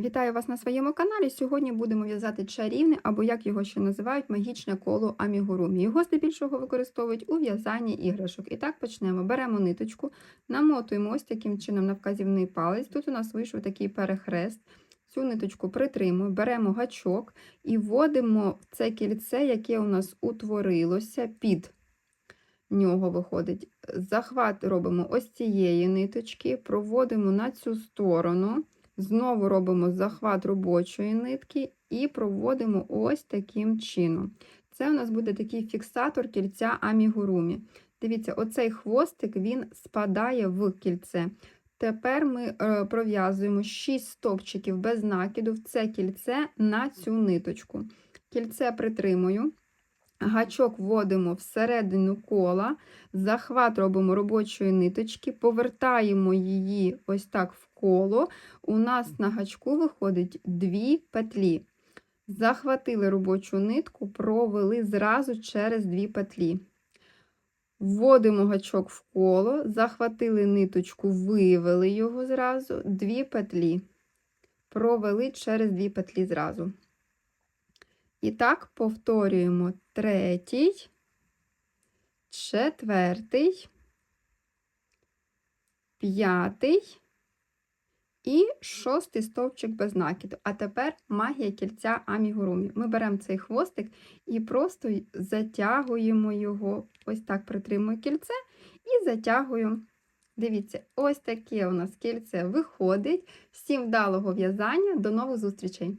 Вітаю вас на своєму каналі. Сьогодні будемо в'язати чарівне, або як його ще називають, магічне коло амігурумі. Його здебільшого використовують у в'язанні іграшок. І так почнемо. Беремо ниточку, намотуємо ось таким чином на вказівний палець. Тут у нас вийшов такий перехрест. Цю ниточку притримуємо, беремо гачок і вводимо в це кільце, яке у нас утворилося під нього виходить. Захват робимо ось цієї ниточки, проводимо на цю сторону. Знову робимо захват робочої нитки і проводимо ось таким чином. Це у нас буде такий фіксатор кільця амігурумі. Дивіться, оцей хвостик він спадає в кільце. Тепер ми е, пров'язуємо 6 стовпчиків без накиду в це кільце на цю ниточку. Кільце притримую. Гачок вводимо всередину кола, захват робимо робочої ниточки, повертаємо її ось так в коло. У нас на гачку виходить дві петлі. Захватили робочу нитку, провели зразу через дві петлі. Вводимо гачок в коло, захватили ниточку, вивели його зразу, дві петлі. Провели через дві петлі зразу. І так повторюємо третій, четвертий, п'ятий і шостий стовпчик без накиду. А тепер магія кільця амігурумі. Ми беремо цей хвостик і просто затягуємо його, ось так притримую кільце і затягую. Дивіться, ось таке у нас кільце виходить. Всім вдалого в'язання. До нових зустрічей!